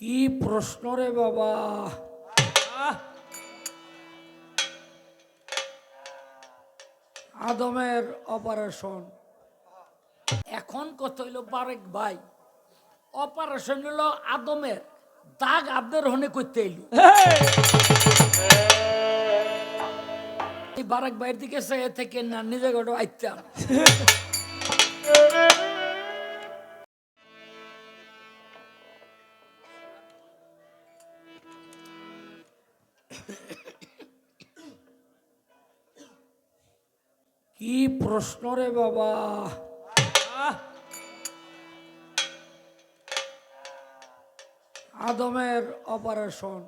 কি প্রশ্ন রে বাবা? আদমের অপারেশন। এখন কত হইল বারেক ভাই। অপারেশন হলো আদমের। দাগ আবদের হনে করতে এলো বারেক ভাইয়ের দিকে সে থেকে না নিজে গোটো আইতাম। কি প্রশ্ন রে বাবা? আদমের অপারেশন।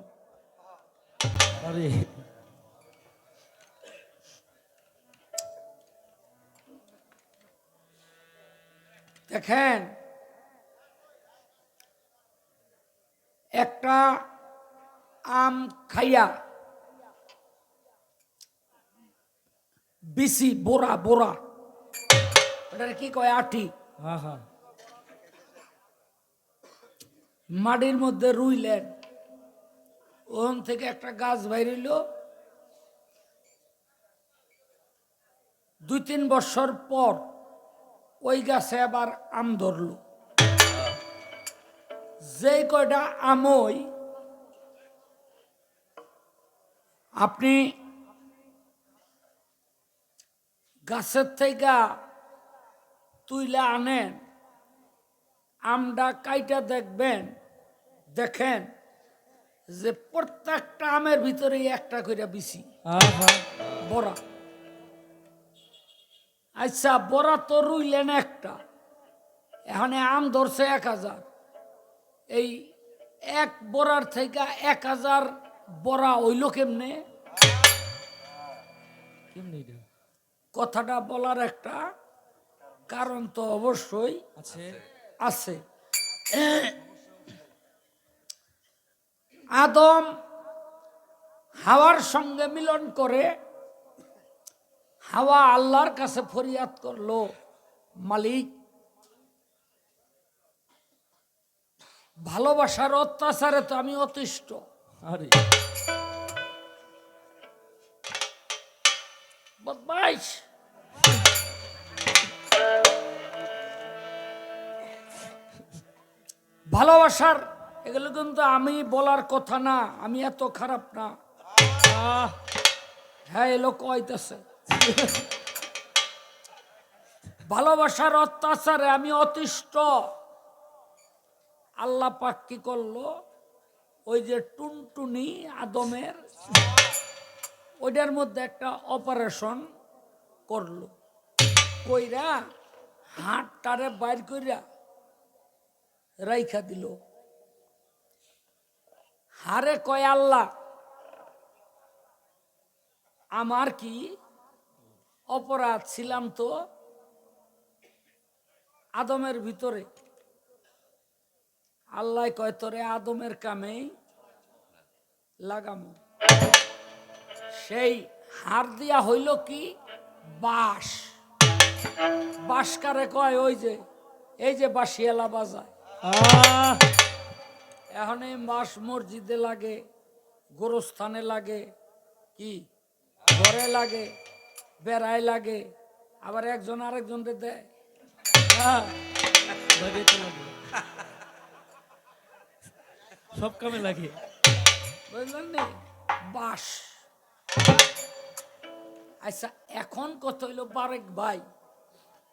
দেখেন একটা আম খাইয়া বিসি বোরা বোরা। ওটার কি কয়? আটি। হ্যাঁ হ্যাঁ। মাটির মধ্যে রুইলেন। ওখান থেকে একটা গাছ বাইরিল। দুই তিন বছর পর ওই গাছে আবার আম ধরল। যে কয়টা আমই আপনি গাছের থেকে তুইলে আনেন আমটা কাইটা দেখবেন দেখেন যে প্রত্যেকটা আমের ভিতরেই একটা করে হ্যাঁ বড়া। আচ্ছা বড়া তো রুইলেন একটা। এখানে আম ধরছে এক হাজার। এই এক বড়ার থেকে এক হাজার বড়া হইল কেমনে? কেমনি কথাটা বলার একটা কারণ তো অবশ্যই আছে। আছে। আদম হাওয়ার সঙ্গে মিলন করে হাওয়া আল্লাহর কাছে ফরিয়াদ করল মালিক। ভালোবাসার অত্যাচারে তো আমি অতিষ্ঠ। আরে। বদমাইশ। ভালোবাসার এগুলো কিন্তু আমি বলার কথা না আমি এত খারাপ না। হ্যাঁ এলো কইতেছে ভালোবাসার অত্যাচারে আমি অতিষ্ঠ। আল্লাহ পাক কি করল? ওই যে টুনটুনি আদমের ওইটার মধ্যে একটা অপারেশন করল। কইরা হাটটারে বাইর কইরা রাইখা দিল। হারে কয় আল্লাহ, আমার কি অপরাধ ছিলাম তো আদমের ভিতরে? আল্লাহ কয়, তোরে আদমের কামেই লাগামো। সেই হার দিয়া হইল কি? বাঁশ। বাঁশ কারে কয়, ওই যে, এই যে বাঁশিয়ালা বাজায়। এখন এই মাস মসজিদে লাগে গোরস্থানে লাগে কি? ঘরে লাগে বেড়ায় লাগে আবার একজন আরেকজনকে দেয় সব কামে লাগে। বুঝলেন নি? বাস। আচ্ছা এখন কত হইল বারেক ভাই।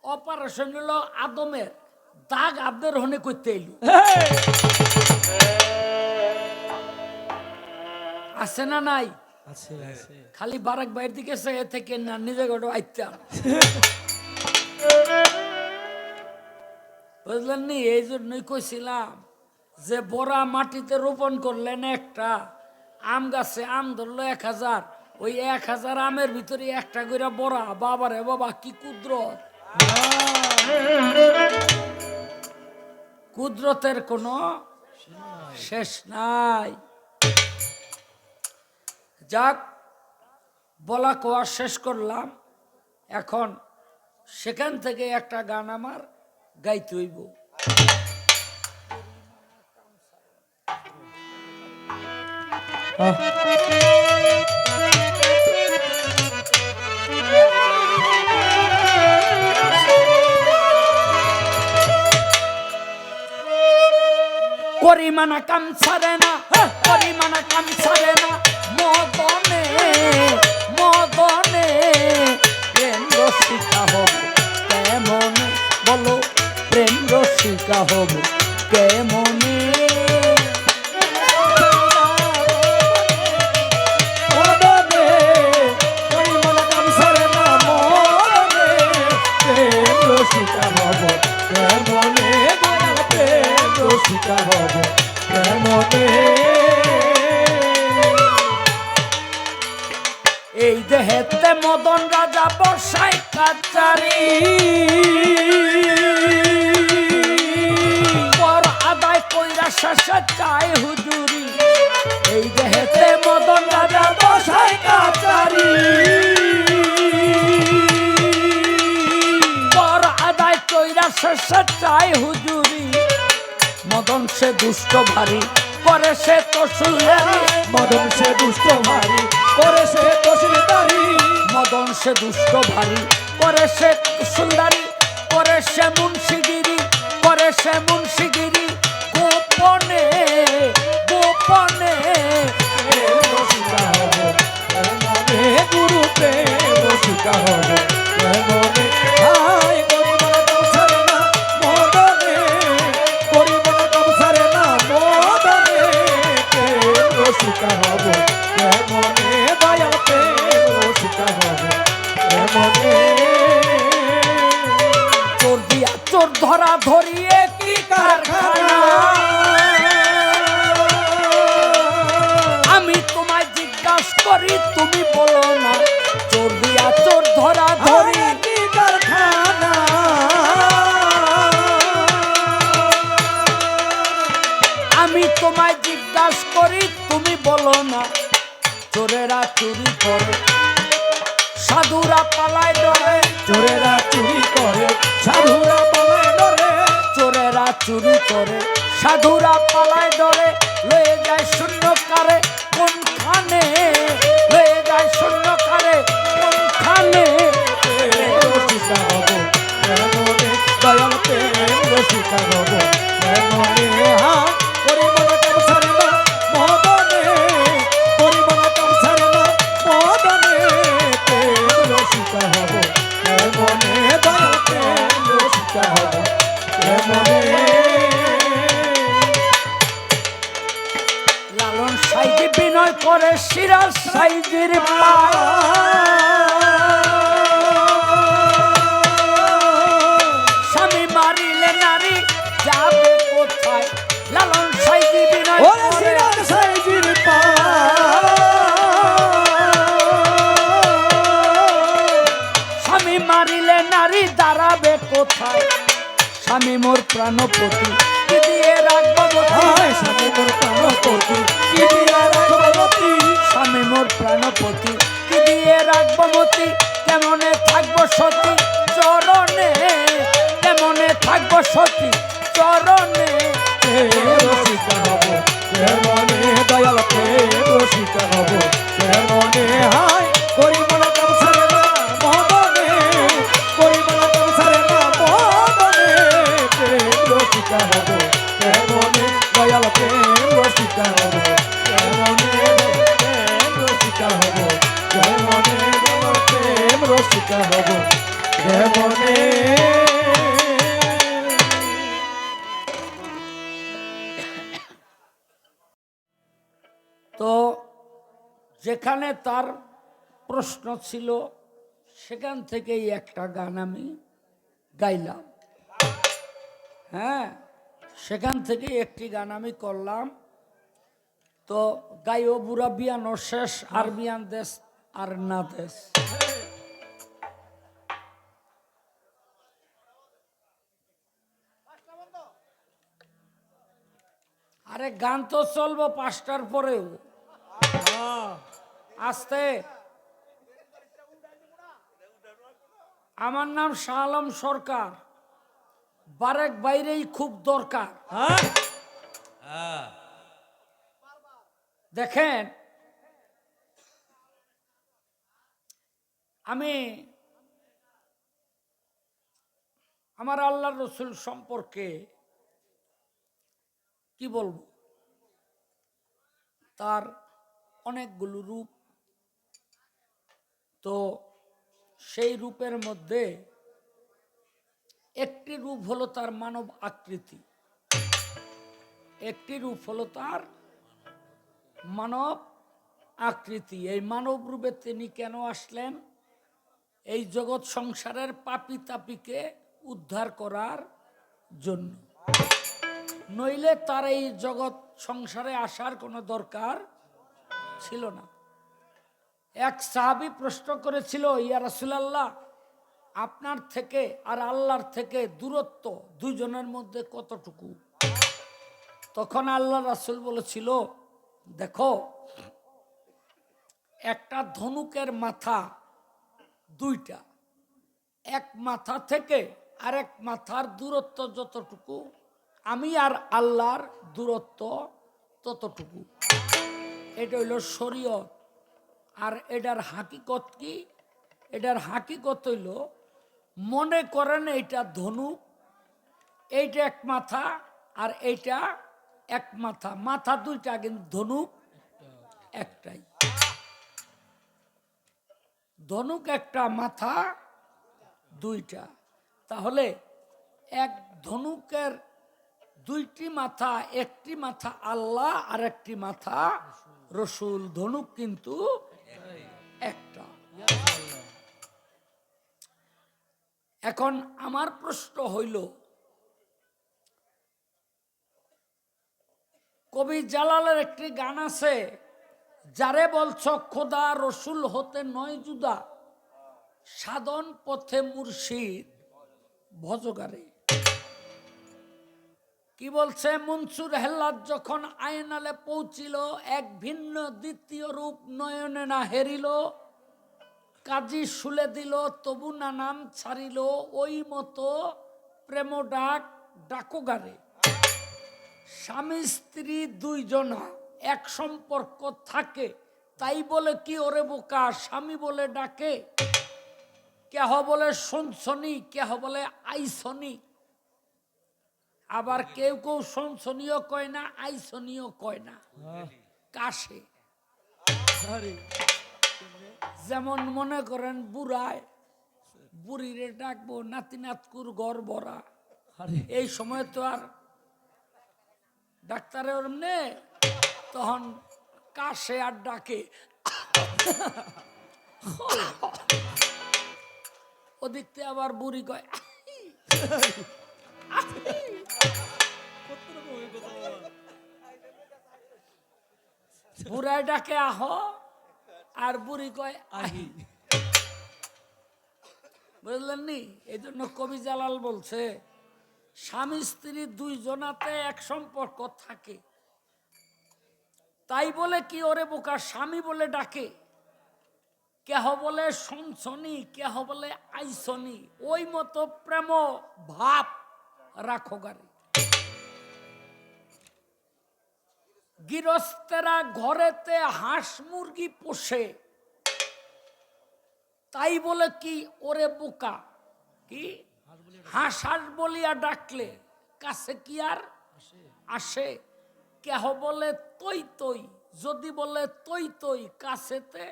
অপারেশন হলো আদমের। দাগ আবদের হনে করতে এলো। আছে না নাই? খালি বারাক ভাইয়ের দিকে সে থেকে না নিজে গোটো আইতাম। বুঝলেন নি? এই জন্যই কইছিলাম যে বড়া মাটিতে রোপণ করলেন একটা আম গাছে আম ধরলো এক হাজার ওই এক হাজার আমের ভিতরে একটা করে বড়া। বাবা রে বাবা কি কুদরত! কুদরতের কোনো শেষ নাই। যাক বলা কোয়া শেষ করলাম। এখন সেখান থেকে একটা গান আমার গাইতে হইব। আহ, করিমানা কাম ছাড়ে না করিমানা কাম ছাড়ে না। মদনে মদনে, প্রেম রসিকা হব, কেমন? বলো, প্রেম রসিকা হব, কেমনে? দেহেতে মদন রাজা বসাই কাচারি। পর আদায় কইরা শেষে চাই হুজুরি। মদন সে দুষ্ট ভারী করে সে তো সুলেরি মদন সে দুষ্ট ভারী করে সে তসিলদারি মদন সে দুষ্ট ভারী করে সে সুন্দরী করে সে মুন্সিগিরি করে সে মুন্সিগিরি। গোপনে গোপনে রসিকা চোরেরা চুরি করে। সাধুরা পালায় ডরে চোরেরা চুরি করে। সাধুরা পালে ডরে চোরেরা চুরি করে। সাধুরা পালায় ডরে লয়ে যায় শূন্য কারে কোনখানে লয়ে যায় শূন্য কারে কোনখানে দয়াল রসিকা সিরাজ সাইজির স্বামী মারিলে নারী যাবে কোথায়? লালন সাইজি বিনয় সিরাজ সাইজির পা। স্বামী মারিলে নারী দাঁড়াবে কোথায়? স্বামী মোর প্রাণপতি। রাখব? হায় স্বামী মোর প্রাণপতি। কি দিয়া রাখবতী স্বামী মোর প্রাণপতি। কি দিয়ে রাখব মতি? কেমনে থাকব সতী? চরণে কেমনে দয়াল প্রশ্ন ছিল, সেখান থেকেই একটা গান আমি গাইলাম। হ্যাঁ সেখান থেকে একটি গান আমি করলাম। তো গাইও বুড়া বিয়ানো শেষ, আর বিয়ান দেশ, আর না দেশ। আরে গান তো চলবো পাঁচটার পরেও। আস্তে। আমার নাম শাহ আলম সরকার। বারেক বাইরেই খুব দরকার। হ্যাঁ? দেখেন আমি আমার আল্লাহ রসুল সম্পর্কে কি বলব? তার অনেকগুলো রূপ। তো সেই রূপের মধ্যে একটি রূপ হলো তার মানব আকৃতি। একটি রূপ হলো তার মানব আকৃতি। এই মানব রূপে তিনি কেন আসলেন? এই জগৎ সংসারের পাপি তাপিকে উদ্ধার করার জন্য। নইলে তার এই জগৎ সংসারে আসার কোনো দরকার ছিল না। এক সাহাবি প্রশ্ন করেছিল, ইয়া রাসুলাল্লাহ, আপনার থেকে আর আল্লাহর থেকে দূরত্ব দুজনের মধ্যে কতটুকু? তখন আল্লাহ রাসুল বলেছিল, দেখো, একটা ধনুকের মাথা দুইটা, এক মাথা থেকে আরেক মাথার দূরত্ব যতটুকু, আমি আর আল্লাহর দূরত্ব ততটুকু। এটা হইল শরীয়ত। আর এটার হাকিকত কি? এটার হাকিকত হইল, মনে করেন এইটা ধনুক, এইটা এক মাথা আর এইটা এক মাথা। মাথা দুইটা কিন্তু ধনুক একটাই। ধনুক একটা, মাথা দুইটা। তাহলে এক ধনুকের দুইটি মাথা, একটি মাথা আল্লাহ আর একটি মাথা রসুল। ধনুক কিন্তু এখন আমার প্রশ্ন হইল, কবি জালালের একটি গান আছে, যারে বলছ খোদা রসুল হতে নয় জুদা, সাধন পথে মুর্শিদ ভজগারে। কি বলছে মনসুর হেল্লাদ যখন আয়নালে পৌঁছিল, এক ভিন্ন দ্বিতীয় রূপ নয়নে না হেরিল কাজী শুলে দিল তবু না নাম ছাড়িল ওই মতো প্রেম ডাক ডাকোগারে। স্বামী স্ত্রী দুইজনা এক সম্পর্ক থাকে তাই বলে কি ওরে বোকা? স্বামী বলে ডাকে কেহ বলে শুনছনি কেহ বলে আইসনি আবার কেউ কেউ শুনছনিও কয় না আইসনিও কয় না। কাশে। যেমন মনে করেন বুড়ায় বুড়িরে ডাকবো নাতি নাতকুর গড় ভরা। এই সময় তো আর ডাক্তারের নে তখন কাশে আর ডাকে। ওদিক থেকে আবার বুড়ি কয় বুড়ায় ডাকে আহ। আর বুড়ি কয়, আহি। বুঝলেন নি? এই জন্য কবি জালাল বলছে, স্বামী স্ত্রী দুইজনাতে এক সম্পর্ক থাকে। তাই বলে কি ওরে বোকা স্বামী বলে ডাকে? কেহ বলে শুনছনি, কেহ বলে আইসনি ওই মতো প্রেম ভাব রাখো গারে গৃহস্থেরা ঘরেতে হাঁস মুরগি পোষে। তাই বলে কি ওরে বোকা কি? হাঁস হাঁস বলিয়া ডাকলে কাছে কি আর আসে? কেহ বলে তৈ তৈ। যদি বলে তৈ তৈ কাছেতে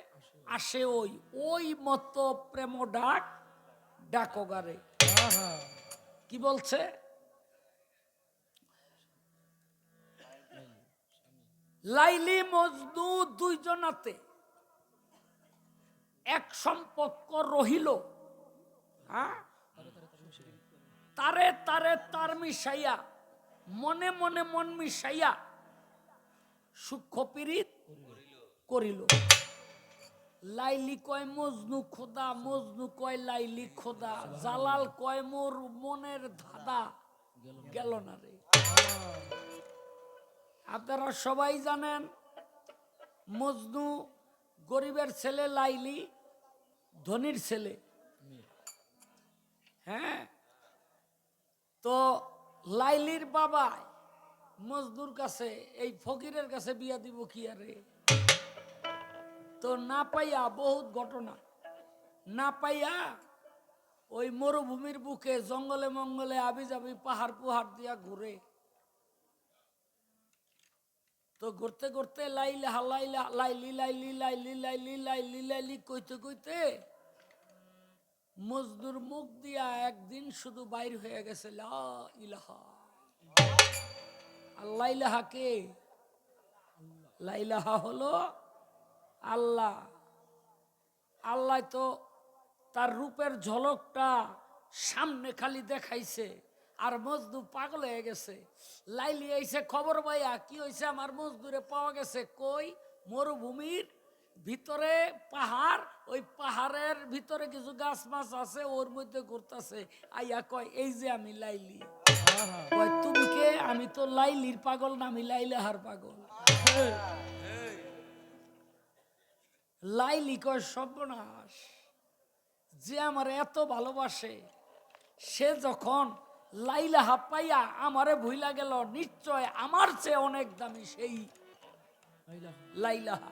আসে ওই। ওই মতো প্রেম ডাক ডাকগারে কি বলছে? লাইলি মজনু দুইজনাতে এক সম্পর্ক রহিল। হ্যাঁ? তারে তারে তার মিশাইয়া, মনে মনে মন মিশাইয়া সূক্ষ্ম পীড়িত করিল। লাইলি কয়, মজনু খোদা, মজনু কয়, লাইলি খোদা। জালাল কয়, মোর মনের ধাঁধা গেল না রে। আপনারা সবাই জানেন, মজনু গরিবের ছেলে লাইলি ধনির ছেলে। হ্যাঁ? তো লাইলির বাবা মজদুর কাছে, এই ফকিরের কাছে বিয়া দিব কি আরে তো না পাইয়া বহুত ঘটনা। না পাইয়া ওই মরুভূমির বুকে জঙ্গলে মঙ্গলে আবি যাবি পাহাড় পুহাড় দিয়া ঘুরে তো ঘুরতে ঘুরতে লাইলে হালাইলা লাইলি লাইলি লাইলি লাইলি লাইলি লাইলি কইতে কইতে মজদুর মুখ দিয়া একদিন শুধু বাইর হয়ে গেছে ইলাহা। কে? লাইলাহা হলো আল্লাহ। আল্লাহ তো তার রূপের ঝলকটা সামনে খালি দেখাইছে। আর মজদুর পাগল হয়ে গেছে। লাইলি আইছে খবর ভাইয়া কি হয়েছে আমার মজদুরে পাওয়া গেছে কই? মরুভূমির ভিতরে পাহাড়, ওই পাহাড়ের ভিতরে কিছু গাছ মাছ আছে, ওর মধ্যে ঘুরতেছে। আইয়া কয়, এই যে আমি লাইলি। কয়, তুমি কে? আমি তো লাইলির পাগল না, আমি লাইলাহার পাগল। লাইলি কয়, সর্বনাশ। যে আমার এত ভালোবাসে, সে যখন লাইলাহা পাইয়া আমারে ভুইলা গেল, নিশ্চয় আমার চেয়ে অনেক দামি সেই লাইলাহা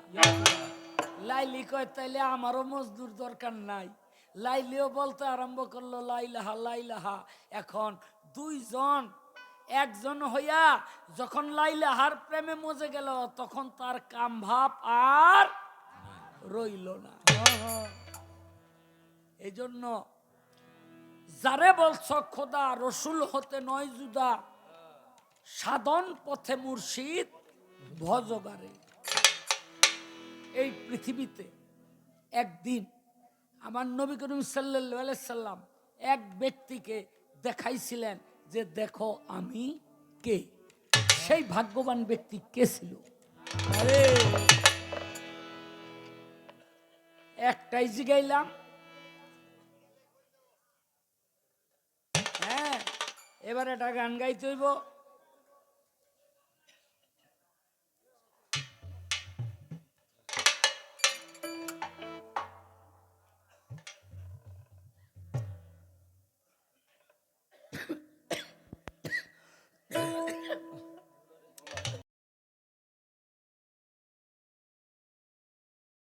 লাইলি কয়, তাইলে আমারও মজদুর দরকার নাই। লাইলিও বলতে আরম্ভ করল, লাইলাহা লাইলাহা। এখন দুইজন, একজন হইয়া যখন লাইলাহার প্রেমে মজে গেল, তখন তার কাম ভাব আর রইল না। এই জন্য যারে বলছ, খোদা, রসুল হতে নয় জুদা, সাধন পথে মুর্শিদ, ভজগারে। এই পৃথিবীতে একদিন আমার নবী করিম সাল্লাম এক ব্যক্তিকে দেখাইছিলেন যে, দেখো, আমি কে? সেই ভাগ্যবান ব্যক্তি কে ছিল? একটাই জিগাইলাম এবার এটা গান গাইতে হইব।